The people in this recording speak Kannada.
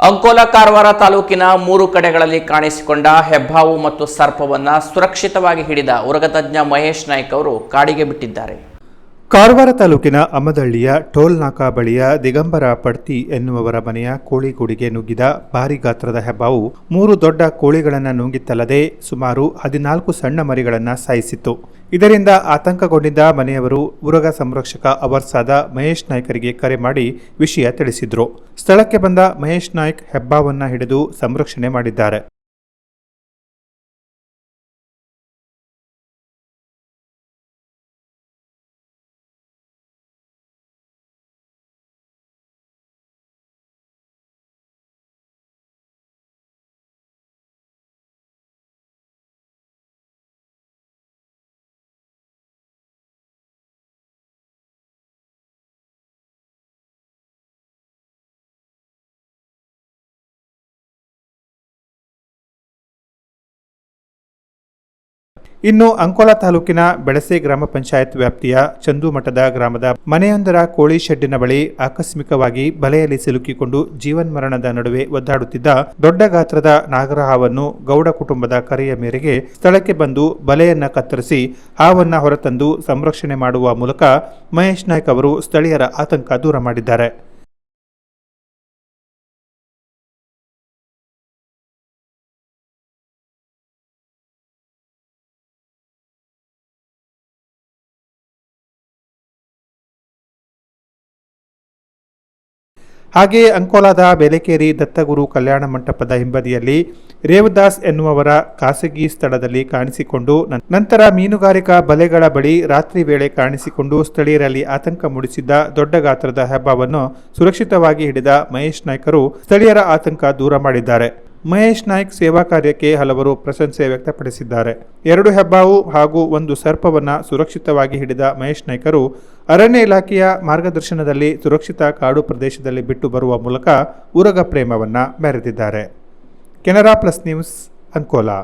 ಅಂಕೋಲ ಕಾರವಾರ ತಾಲೂಕಿನ ಮೂರು ಕಡೆಗಳಲ್ಲಿ ಕಾಣಿಸಿಕೊಂಡ ಹೆಬ್ಬಾವು ಮತ್ತು ಸರ್ಪವನ್ನ ಸುರಕ್ಷಿತವಾಗಿ ಹಿಡಿದ ಉರಗತಜ್ಞ ಮಹೇಶ್ ನಾಯ್ಕ ಅವರು ಕಾಡಿಗೆ ಬಿಟ್ಟಿದ್ದಾರೆ. ಕಾರವಾರ ತಾಲೂಕಿನ ಅಮ್ಮದಳ್ಳಿಯ ಟೋಲ್ ಬಳಿಯ ದಿಗಂಬರ ಪಡ್ತಿ ಎನ್ನುವವರ ಮನೆಯ ಕೋಳಿ ಗೂಡಿಗೆ ನುಗ್ಗಿದ ಭಾರಿ ಗಾತ್ರದ ಹೆಬ್ಬಾವು ಮೂರು ದೊಡ್ಡ ಕೋಳಿಗಳನ್ನು ನುಂಗಿತ್ತಲ್ಲದೆ ಸುಮಾರು ಹದಿನಾಲ್ಕು ಸಣ್ಣ ಮರಿಗಳನ್ನು ಸಾಯಿಸಿತ್ತು. ಇದರಿಂದ ಆತಂಕಗೊಂಡಿದ್ದ ಮನೆಯವರು ಉರಗ ಸಂರಕ್ಷಕ ಅವರ್ಸಾದ ಮಹೇಶ್ ನಾಯ್ಕರಿಗೆ ಕರೆ ಮಾಡಿ ವಿಷಯ ತಿಳಿಸಿದ್ರು. ಸ್ಥಳಕ್ಕೆ ಬಂದ ಮಹೇಶ್ ನಾಯ್ಕ್ ಹೆಬ್ಬಾವನ್ನ ಹಿಡಿದು ಸಂರಕ್ಷಣೆ ಮಾಡಿದ್ದಾರೆ. ಇನ್ನು ಅಂಕೋಲಾ ತಾಲೂಕಿನ ಬೆಳಸೆ ಗ್ರಾಮ ಪಂಚಾಯತ್ ವ್ಯಾಪ್ತಿಯ ಚಂದುಮಠದ ಗ್ರಾಮದ ಮನೆಯೊಂದರ ಕೋಳಿ ಶೆಡ್ಡಿನ ಬಳಿ ಆಕಸ್ಮಿಕವಾಗಿ ಬಲೆಯಲ್ಲಿ ಸಿಲುಕಿಕೊಂಡು ಜೀವನ್ಮರಣದ ನಡುವೆ ಒದ್ದಾಡುತ್ತಿದ್ದ ದೊಡ್ಡ ಗಾತ್ರದ ನಾಗರಹಾವನ್ನು ಗೌಡ ಕುಟುಂಬದ ಕರೆಯ ಮೇರೆಗೆ ಸ್ಥಳಕ್ಕೆ ಬಂದು ಬಲೆಯನ್ನ ಕತ್ತರಿಸಿ ಹಾವನ್ನ ಹೊರತಂದು ಸಂರಕ್ಷಣೆ ಮಾಡುವ ಮೂಲಕ ಮಹೇಶ್ ನಾಯ್ಕ್ ಅವರು ಸ್ಥಳೀಯರ ಆತಂಕ ದೂರ ಮಾಡಿದ್ದಾರೆ. ಹಾಗೆಯೇ ಅಂಕೋಲಾದ ಬೇಲೆಕೇರಿ ದತ್ತಗುರು ಕಲ್ಯಾಣ ಮಂಟಪದ ಹಿಂಬದಿಯಲ್ಲಿ ರೇವದಾಸ್ ಎನ್ನುವವರ ಖಾಸಗಿ ಸ್ಥಳದಲ್ಲಿ ಕಾಣಿಸಿಕೊಂಡು ನಂತರ ಮೀನುಗಾರಿಕಾ ಬಲೆಗಳ ಬಳಿ ರಾತ್ರಿ ವೇಳೆ ಕಾಣಿಸಿಕೊಂಡು ಸ್ಥಳೀಯರಲ್ಲಿ ಆತಂಕ ಮೂಡಿಸಿದ್ದ ದೊಡ್ಡ ಗಾತ್ರದ ಹೆಬ್ಬಾವನ್ನು ಸುರಕ್ಷಿತವಾಗಿ ಹಿಡಿದ ಮಹೇಶ್ ನಾಯ್ಕರು ಸ್ಥಳೀಯರ ಆತಂಕ ದೂರ ಮಾಡಿದ್ದಾರೆ. ಮಹೇಶ್ ನಾಯ್ಕ್ ಸೇವಾ ಕಾರ್ಯಕ್ಕೆ ಹಲವರು ಪ್ರಶಂಸೆ ವ್ಯಕ್ತಪಡಿಸಿದ್ದಾರೆ. ಎರಡು ಹೆಬ್ಬಾವು ಹಾಗೂ ಒಂದು ಸರ್ಪವನ್ನು ಸುರಕ್ಷಿತವಾಗಿ ಹಿಡಿದ ಮಹೇಶ್ ನಾಯ್ಕರು ಅರಣ್ಯ ಇಲಾಖೆಯ ಮಾರ್ಗದರ್ಶನದಲ್ಲಿ ಸುರಕ್ಷಿತ ಕಾಡು ಪ್ರದೇಶದಲ್ಲಿ ಬಿಟ್ಟು ಬರುವ ಮೂಲಕ ಉರಗ ಪ್ರೇಮವನ್ನು ಮೆರೆದಿದ್ದಾರೆ. Canara plus news Ankola.